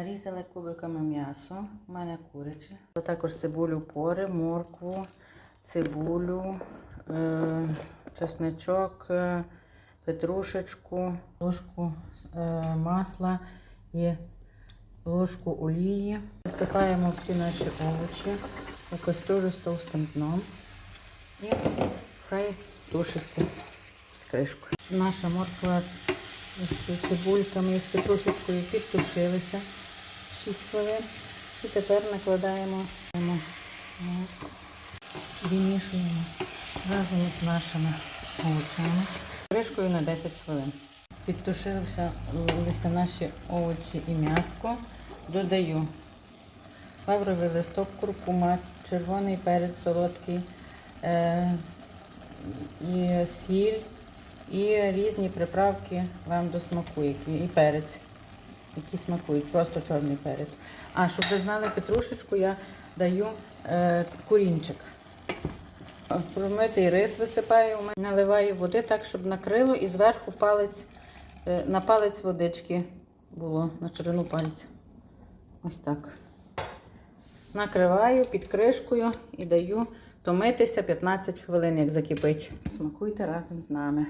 Нарізали кубиками м'ясо, у мене куряче. Також цибулю пори, моркву, цибулю, е, чесничок, е, петрушечку, ложку е, масла і ложку олії. Засипаємо всі наші овочі у каструлю з товстим дном і хай тушиться кришкою. Наша морква з цибульками і з петрушечкою підтушилися 6 хвилин. І тепер накладаємо маску, вимішуємо разом з нашими овочами. Кришкою на 10 хвилин. Підтушилися наші овочі і м'яско. Додаю лавровий листок, куркума, червоний перець солодкий, е, і сіль, і різні приправки вам до смаку, і перець, які смакують, просто чорний перець. А щоб ви знали петрушечку, я даю е, курінчик. Промитий рис висипаю, наливаю води так, щоб накрило і зверху палець, е, на палець водички було, на ширину пальця. Ось так. Накриваю під кришкою і даю томитися 15 хвилин, як закипить. Смакуйте разом з нами.